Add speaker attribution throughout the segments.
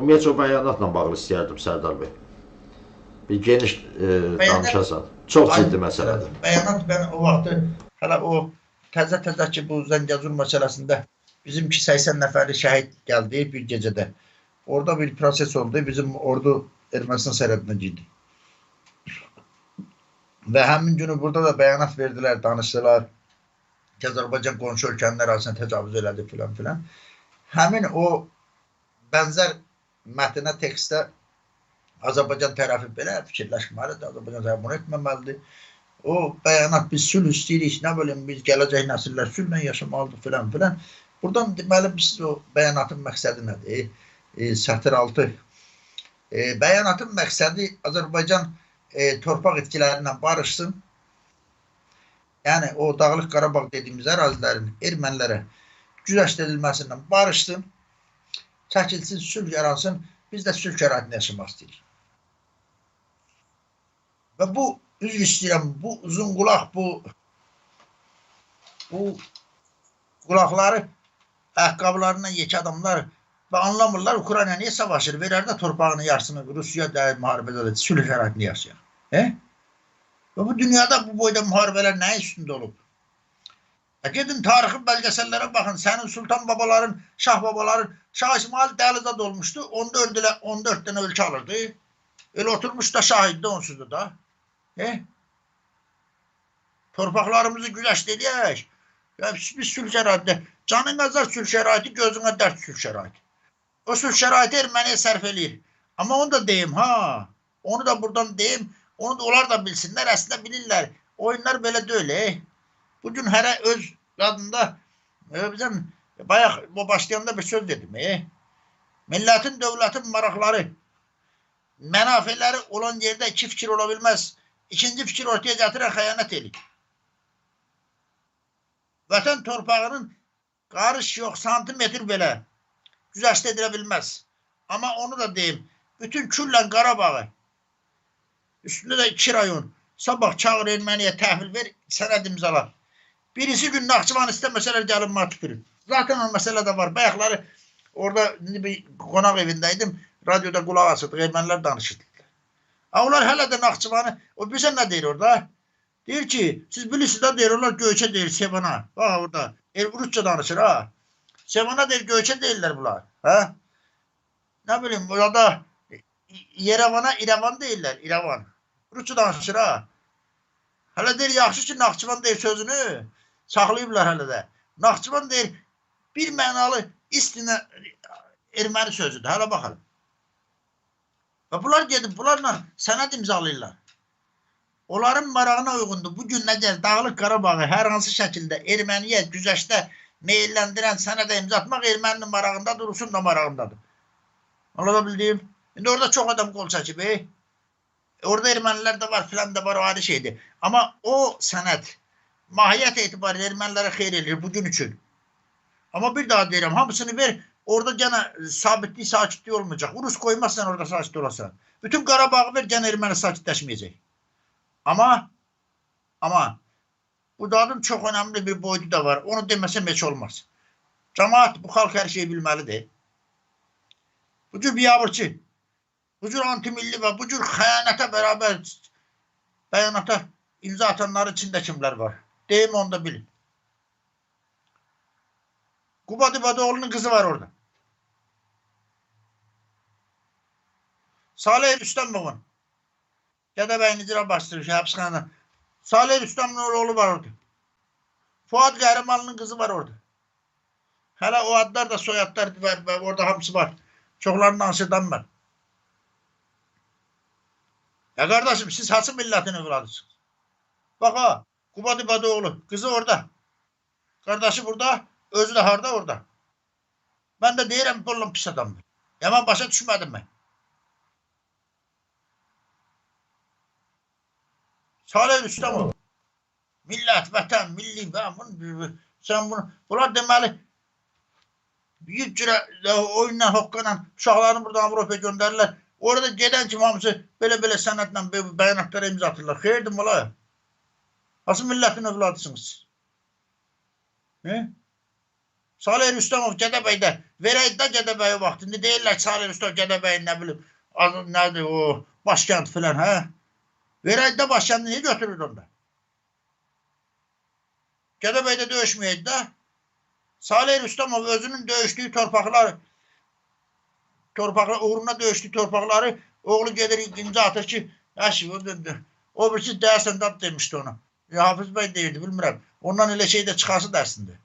Speaker 1: Ümumiyyətlə o bəyanatla bağlı istəyərdim Sərdar bəy. Bir geniş e, danışasan. Çox ciddi məsələdir.
Speaker 2: Bəyanat ben o vaxtı hələ o təzə-təzə ki bu Zəngəzur məsələsində bizimki 80 nəfərli şəhid gəldi bir gecədə. Orada bir proses oldu. Bizim ordu Ermənistan sərhədinə girdi. Və həmin günü burada da bəyanat verdilər, danışdılar. Azərbaycan qonşu ölkənin ərazisinə təcavüz elədi filan filan. Həmin o bənzər mətnə tekstdə Azərbaycan tərəfi belə fikirləşməlidir. Azərbaycan tərəfi bunu etməməlidir. O bəyanat biz sülh istəyirik, nə bilim biz gələcək nəsillər sülhlə yaşamalıdır filan filan. Buradan deməli biz o bəyanatın məqsədi nədir? E, sətr 6. E, bəyanatın məqsədi Azərbaycan e, torpaq itkilərindən barışsın. Yəni o Dağlıq Qarabağ dediyimiz ərazilərin ermənilərə güzəşt edilməsindən barışsın. Çəkilsin, sülh yaransın. Biz də sülh şəraitində yaşamaq istəyirik. Və bu üzr istəyirəm, bu uzun qulaq, bu bu qulaqları ayaqqabılarından yekə adamlar və anlamırlar Ukrayna niyə savaşır? Verər də torpağını yarısını Rusiya da müharibədə də sülh şəraitində yaşayır. He? Və bu dünyada bu boyda müharibələr nə üstündə olub? Gedin tarixi belgesellere bakın. Senin sultan babaların, şah babaların, Şah İsmail Dəlizad olmuştu. 14 ile 14 tane ölçü alırdı. Öyle oturmuş da şahiddi onsuzdu da. He? Torpaqlarımızı güləşdirək. Ya biz, sülh şəraitində. Canın nəzər sülh şəraiti, gözünə dərd sülh şəraiti. O sülh şəraiti erməniyə sərf eləyir. Amma onu da deyim ha. Onu da buradan deyim. Onu da onlar da bilsinlər. Əslində bilirlər. Oyunlar belə deyil. E. Bugün hərə öz qadında e, bizim bayaq bu başlayanda bir söz dedim. E. Milletin, dövlətin maraqları, mənafeləri olan yerdə iki fikir ola bilməz. İkinci fikir ortaya gətirən xəyanət edir. Vətən torpağının qarış yox, santimetr belə güzəşt edilə bilməz. Amma onu da deyim, bütün küllən Qarabağı, üstündə də iki rayon, sabah çağır erməniyə təhvil ver, sənəd imzalar. Birisi gün Naxçıvan istəməsələr gəlin mənə tüpürün. Zaten o məsələ də var. Bayaqları orada bir qonaq evindəydim. Radioda qulaq asırdıq, ermənilər danışırdılar. Ha, onlar hələ də Naxçıvanı, o bizə nə deyir orada? Deyir ki, siz bilirsiniz də deyir, onlar Göyçə deyir, Sevana. Bax orada, el Rusça danışır ha. Sevana deyir, Göyçə deyirlər bunlar. Hə? Nə bilim, burada Yerevana İrəvan deyirlər, İrəvan. Rusça danışır ha. Hələ deyir, yaxşı ki, Naxçıvan deyir sözünü, saxlayıblar hələ də. Naxçıvan deyir, bir mənalı istinə erməni sözüdür. Hələ baxalım. Və bunlar gedib, bunlarla sənəd imzalayırlar. Onların marağına uyğundur. Bu gün nə gəl, Dağlıq Qarabağı hər hansı şəkildə erməniyə güzəştə meyilləndirən sənədə imza atmaq erməninin marağındadır, Rusun da marağındadır. Anlada bildim. İndi orada çox adam qol çəkib, ey. Orada ermənilər də var, filan da var, o ayrı şeydir. Amma o sənəd mahiyyət etibarilə ermənilərə xeyr eləyir bugün üçün. Amma bir daha deyirəm, hamısını ver, orada gene sabitlik, sakitlik olmayacaq. Rus koymazsan orada sakit olasan. Bütün Qarabağı ver, gene erməni sakitləşməyəcək. Amma, amma bu dadın çox önemli bir boyutu da var. Onu deməsəm heç olmaz. Cemaat, bu xalq hər şeyi bilməlidir. Bu cür biabırçı, bu cür antimilli və bu cür xəyanətə bərabər bəyanata imza atanların içində kimlər var? Deyim onu da bilin. Kubat İbadoğlu'nun kızı var orada. Salih Rüstemov'un. Gədəbəyin icra başçısı şey, hapisxanada. Salih Rüstemov'un oğlu var orada. Fuat Qəhrəmanlının kızı var orada. Hələ o adlar da soyadlar var, var, orada hamısı var. Çoxlarından danışıdan var. Ya kardeşim siz hasım milletin evladısınız. Bak ha, Kubat İbadoğlu kızı orada. Kardeşi burada, özü de harda orada. Ben de deyirəm bu pis adamdır. Yaman başa düşmədim mən. Salih Rüstəmov. Millət, vətən, milli, ben bunu, sen bunu, bunlar deməli bir cürə e, oyunla, hoqqayla uşaqlarını buradan Avropaya göndərirlər. Orada gedən kimi hamısı belə-belə sənətlə bəyanatlara imza atırlar. Xeyirdir mola. Hansı millətin övladısınız? Ne? Salih Rüstəmov Gədəbəydə verəydi də Gədəbəyə vaxtında deyirlər ki, Salih Rüstəm Gədəbəyin nə bilim adı nədir o başkənt filan hə? Verəydi də başkəndi niyə götürür onda? Gədəbəydə döyüşməyəydi də. Salih Rüstəmov özünün döyüşdüyü torpaqları torpaqlar uğruna döyüşdüyü torpaqları oğlu gedir imza atır ki, əşi o birisi deyəsən dad demişdi ona. Ya Hafız bəy deyirdi, bilmirəm. Ondan elə şey də çıxası dərsində.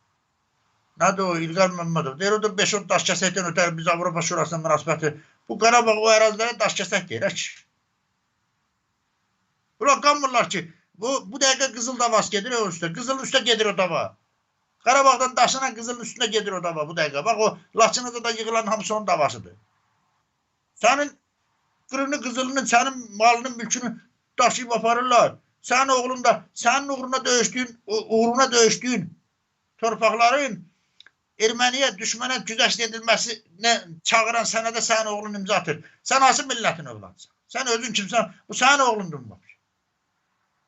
Speaker 2: Nədir o İlqar Məmmədov? Deyir o da 5-10 daş kəsəkdən ötər biz Avropa Şurasına münasibəti. Bu Qarabağ o ərazilərə daş kəsək deyir. Ki. Bura qanmırlar ki, bu, bu dəqiqə Qızıl davası gedir o üstə. Qızılın üstə gedir o dava. Qarabağdan daşına Qızılın üstünə gedir o dava bu dəqiqə. Bax o Laçınıda da yığılan hamısı onun davasıdır. Sənin qırını, qızılını, sənin malını, mülkünü daşıyıb aparırlar. Sənin oğlun da, sənin uğruna döyüşdüyün, uğruna döyüşdüyün torpaqların erməniyə, düşmənə güzəşt edilməsinə çağıran sənədə sənin oğlun imza atır. Sən hansı millətin övladsan? Sən özün kimsən? Bu sənin oğlundur mu?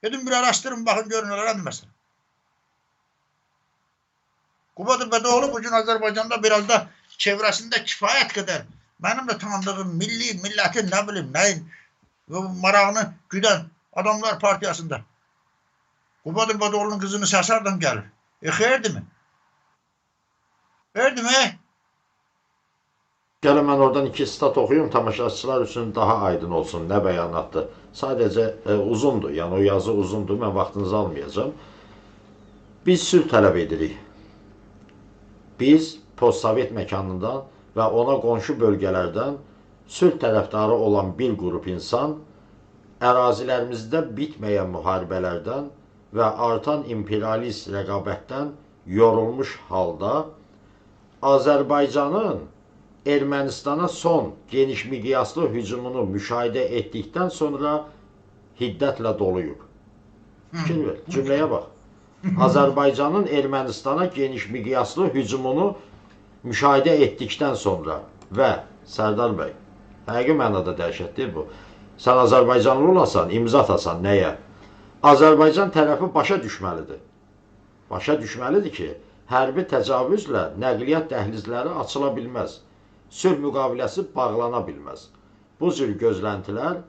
Speaker 2: Gedin bir araştırın, baxın, görün, öyrənin məsələn. Qubadır Bədoğlu bugün Azərbaycanda biraz da çevrəsində kifayət qədər mənim də tanıdığım milli, millətin, nə bilim, nəyin marağını güdən adamlar partiyasında. Qubadır Bədoğlu'nun qızını səsərdən gəlir. E, xeyirdir mi? Xeyirdir mi?
Speaker 1: Gəlin mən oradan iki stat oxuyum, tamaşaçılar üçün daha aydın olsun nə bəyanatdır. Sadəcə e, uzundur, yəni o yazı uzundur, mən vaxtınızı almayacağım. Biz sülh tələb edirik. Biz postsovet məkanından və ona qonşu bölgələrdən sülh tərəfdarı olan bir qrup insan ərazilərimizdə bitməyən müharibələrdən və artan imperialist rəqabətdən yorulmuş halda Azərbaycanın Ermənistana son geniş miqyaslı hücumunu müşahidə etdikdən sonra hiddətlə doluyub. Fikir ver, cümləyə bax. Azərbaycanın Ermənistana geniş miqyaslı hücumunu müşahidə etdikdən sonra və Sərdar bəy, həqiqi mənada dəhşətdir bu. Sən Azərbaycanlı olasan, imza atasan nəyə? Azərbaycan tərəfi başa düşməlidir. Başa düşməlidir ki, hərbi təcavüzlə nəqliyyat dəhlizləri açıla bilməz. Sülh müqaviləsi bağlana bilməz. Bu cür gözləntilər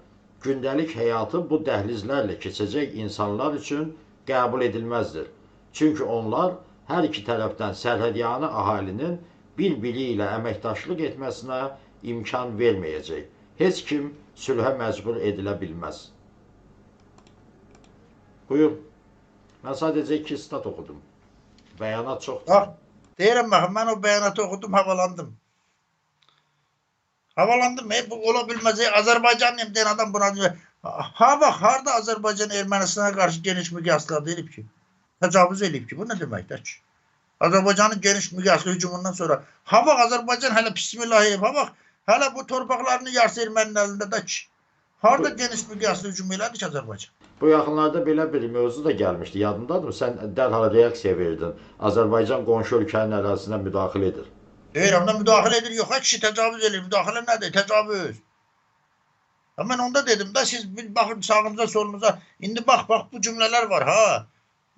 Speaker 1: gündəlik həyatı bu dəhlizlərlə keçəcək insanlar üçün qəbul edilməzdir. Çünki onlar hər iki tərəfdən sərhədyanı əhalinin bir-biri ilə əməkdaşlıq etməsinə imkan verməyəcək. Heç kim sülhə məcbur edilə bilməz. Buyur. Mən sadəcə iki stat oxudum. Bəyanat çoxdur.
Speaker 2: Bax, deyirəm baxın, mən o bəyanatı oxudum, havalandım. Havalandım, e, bu ola bilməz. E, Azərbaycanlıyım deyən adam buna deyir. Ha bax, harda Azərbaycan Ermənistana qarşı geniş miqyaslı edib ki? Təcavüz edib ki, bu nə deməkdir ki? Azərbaycanın geniş miqyaslı hücumundan sonra. Ha bax, Azərbaycan hələ bismillah, ha bax, hələ bu torpaqlarını yarısı erməninin əlində də ki. Harda geniş miqyaslı hücum elədi ki Azərbaycan?
Speaker 1: Bu yaxınlarda belə bir mövzu da gəlmişdi. Yadındadır mı? Sən dərhal reaksiya verdin. Azərbaycan qonşu ölkənin ərazisinə müdaxilə edir.
Speaker 2: Deyirəm də müdaxilə edir. Yox, kişi təcavüz edir. Müdaxilə nədir? Təcavüz. Mən onda dedim də siz baxın sağınıza solunuza. İndi bax bax bu cümlələr var ha.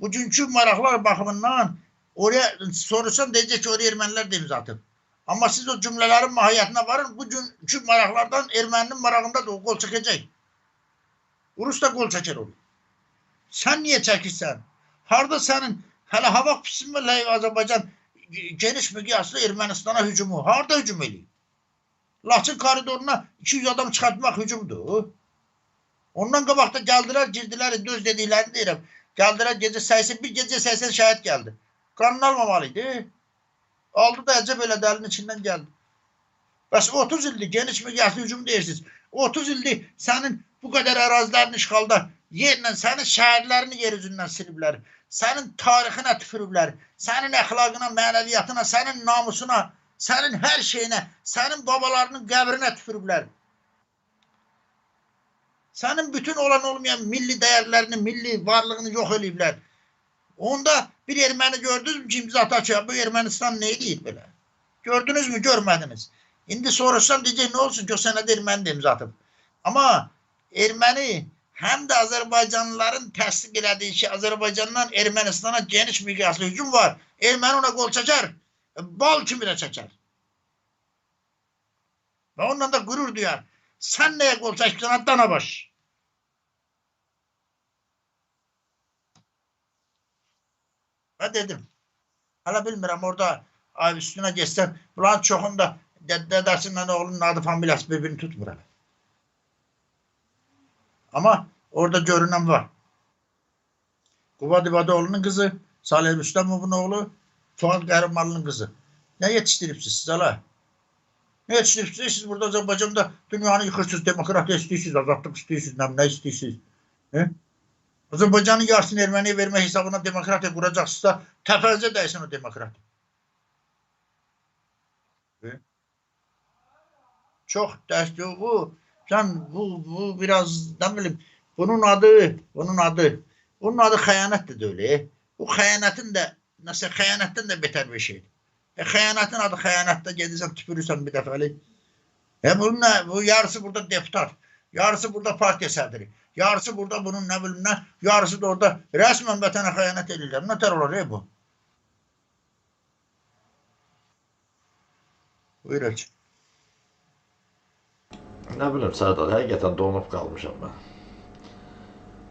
Speaker 2: Bugünkü maraqlar baxımından oraya soruşsan deyəcək ki, oraya ermənilər də imza atıb. Amma siz o cümlələrin mahiyyətinə varın. Bugünkü maraqlardan erməninin marağında da o qol çəkəcək. Rus da qol çəkər onu. Sən niyə çəkirsən? Harda sənin hələ hava pisinmə Azərbaycan geniş miqyaslı Ermənistana hücumu. Harda hücum eləyir? Laçın koridoruna 200 adam çıxartmaq hücumdur. Ondan qabaq da gəldilər, girdilər, düz dediklərini deyirəm. Gəldilər gecə 80, bir gecə 80 şəhid gəldi. Qanun almamalıydı. Aldı da əcəb elə dəlinin içindən gəldi. Bəs 30 ildir geniş miqyaslı hücum deyirsiniz. 30 ildir sənin bu qədər ərazilərin işğalda yerlə sənin şəhərlərini yer üzündən siliblər. Sənin tarixinə tüpürüblər. Sənin əxlaqına, mənəviyyatına, sənin namusuna, sənin hər şeyinə, sənin babalarının qəbrinə tüpürüblər. Sənin bütün olan olmayan milli dəyərlərini, milli varlığını yox eləyiblər. Onda bir erməni gördünüzmü ki, imza atacaq, bu Ermənistan nə eləyir belə? Gördünüzmü, görmədiniz. İndi soruşsam deyəcək, nə olsun ki, o sənədə erməni də imza atıb. Amma erməni həm də Azərbaycanlıların təsdiq elədiyi ki, Azərbaycandan Ermənistana geniş miqyaslı hücum var. Erməni ona qol çəkər. bal kimi də çəkər. Və onunla da qürur duyar. Sən nəyə qol çəkirsən, dana baş. Və dedim, hələ bilmirəm orada ay üstünə geçsən, bunların çoxunda də- dədəsindən oğlunun adı familiyası birbirini tutmur. Ama orada görünen var. Kubat İbadoğlu'nun kızı, Salih Rüstemov'un oğlu, Fuat Kahramanlı'nın kızı. Ne yetiştiripsiz siz hala? Ne yetiştiripsiz? Siz burada Azerbaycan'da dünyanı yıkırsınız, demokrat istiyorsunuz, azadlık istiyorsunuz, ne istiyorsunuz? He? Azerbaycan'ın yarısını Ermeniye verme hesabına demokratiya kuracaqsınızsa təfəzzə dəysin o demokrat. He? Çok dəstək bu. Sen bu, bu biraz ne bileyim bunun adı, bunun adı, bunun adı xəyanətdir də öyle. Bu xəyanətin də, nəsə xəyanətdən də betər bir şeydir. E, xəyanətin adı xəyanətdə gedirsən tüpürürsən bir dəfəlik. E bunun ne, bu yarısı burada deputat, yarısı burada partiya sədri, yarısı burada bunun ne bileyim ne, yarısı da orada resmen vətənə xəyanət edirlər. Tər olur e bu? Buyur Elçin.
Speaker 1: Nə bilim Sərdar, həqiqətən donub qalmışam mən.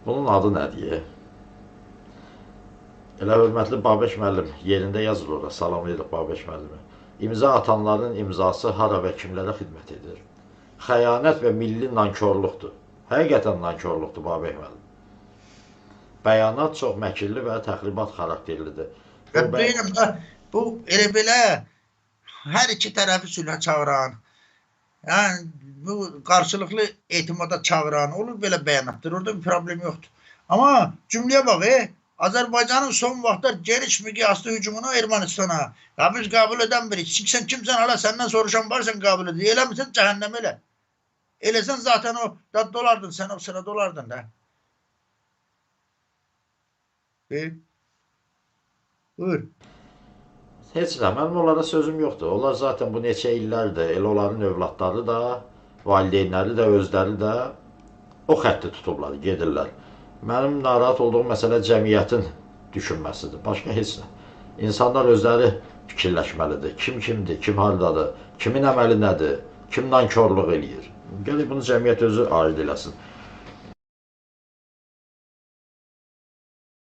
Speaker 1: Bunun adı nədir? Elə hörmətli Babək müəllim yerində yazılır ora. Salamlayırıq Babək müəllimi. İmza atanların imzası hara və kimlərə xidmət edir? Xəyanət və milli nankorluqdur. Həqiqətən nankorluqdur Babək müəllim. Bəyanat çox məkirli və təxribat xarakterlidir. Bu
Speaker 2: deyirəm bu elə belə hər iki tərəfi sülhə çağıran, yəni bu qarşılıqlı etimada çağıran olur belə bəyanatdır. Orada bir problem yoxdur. Amma cümləyə bax, e, Azərbaycanın son vaxtlar geniş miqyaslı hücumunu Ermənistana. Ya biz qəbul edən birik. Sən kimsən hala səndən soruşan varsan qəbul edir. Elə misin cəhənnəm elə. Eləsən zaten o da dolardın sən o sırada dolardın da. E? Buyur.
Speaker 1: Heç nə, mənim onlara sözüm yoxdur. Onlar zaten bu neçə illərdir, elə onların övladları da, valideynləri də, özləri də o xətti tutublar, gedirlər. Mənim narahat olduğum məsələ cəmiyyətin düşünməsidir, başqa heç nə. İnsanlar özləri fikirləşməlidir. Kim kimdir, kim hardadır, kimin əməli nədir, kim nankorluq eləyir. Gələk bunu cəmiyyət özü aid eləsin.